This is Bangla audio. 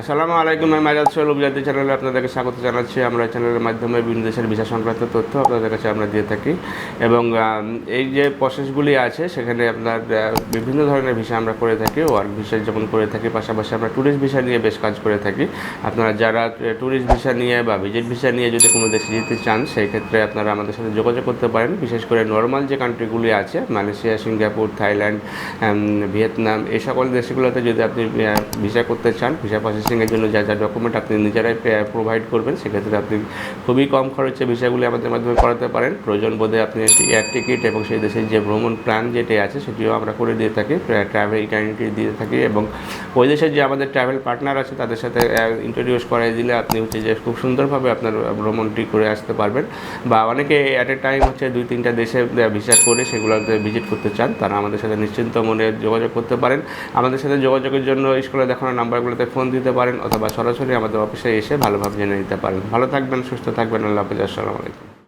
আসসালামু আলাইকুম, আমি মাজাদ সোহেল উপজাতি চ্যানেলে আপনাদেরকে স্বাগত জানাচ্ছি। আমরা চ্যানেলের মাধ্যমে বিভিন্ন দেশের ভিসা সংক্রান্ত তথ্য আপনাদের কাছে আমরা দিয়ে থাকি। এবং এই যে প্রসেসগুলি আছে, সেখানে আপনার বিভিন্ন ধরনের ভিসা আমরা করে থাকি ওয়ার্ক ভিসা যেমন করে থাকি, পাশাপাশি আমরা ট্যুরিস্ট ভিসা নিয়ে বেশ কাজ করে থাকি। আপনারা যারা ট্যুরিস্ট ভিসা নিয়ে বা ভিজিট ভিসা নিয়ে যদি কোনো দেশে যেতে চান, সেই ক্ষেত্রে আপনারা আমাদের সাথে যোগাযোগ করতে পারেন। বিশেষ করে নর্মাল যে কান্ট্রিগুলি আছে, মালয়েশিয়া, সিঙ্গাপুর, থাইল্যান্ড ভিয়েতনাম, এই সকল দেশগুলোতে যদি আপনি ভিসা করতে চান ভিসা প্রসেসিংয়ের জন্য যা যা ডকুমেন্ট আপনি নিজেরাই প্রোভাইড করবেন, সেক্ষেত্রে আপনি খুবই কম খরচে বিষয়গুলি আমাদের মাধ্যমে করাতে পারেন। প্রয়োজন বোধে আপনি একটি এয়ার টিকিট এবং সেই দেশের যে ভ্রমণ প্ল্যান যেটি আছে, সেটিও আমরা করে দিয়ে থাকি ট্রাভেল ইটার্নিটি দিয়ে থাকি এবং ওই দেশের যে আমাদের ট্রাভেল পার্টনার আছে, তাদের সাথে ইন্ট্রোডিউস করাই দিলে আপনি হচ্ছে যে খুব সুন্দরভাবে আপনার ভ্রমণটি করে আসতে পারবেন। বা অনেকে অ্যাট এ টাইম হচ্ছে দুই তিনটা দেশে ভিসা করে সেগুলোতে ভিজিট করতে চান, তারা আমাদের সাথে নিশ্চিন্ত মনে যোগাযোগ করতে পারেন। আমাদের সাথে যোগাযোগের জন্য স্কুলে দেখানো নাম্বারগুলোতে ফোন দিতে পারেন অথবা সরাসরি আমাদের অফিসে এসে ভালোভাবে জেনে নিতে পারেন। ভালো থাকবেন, সুস্থ থাকবেন, আল্লাহ হাফিজ, আসসালামু আলাইকুম।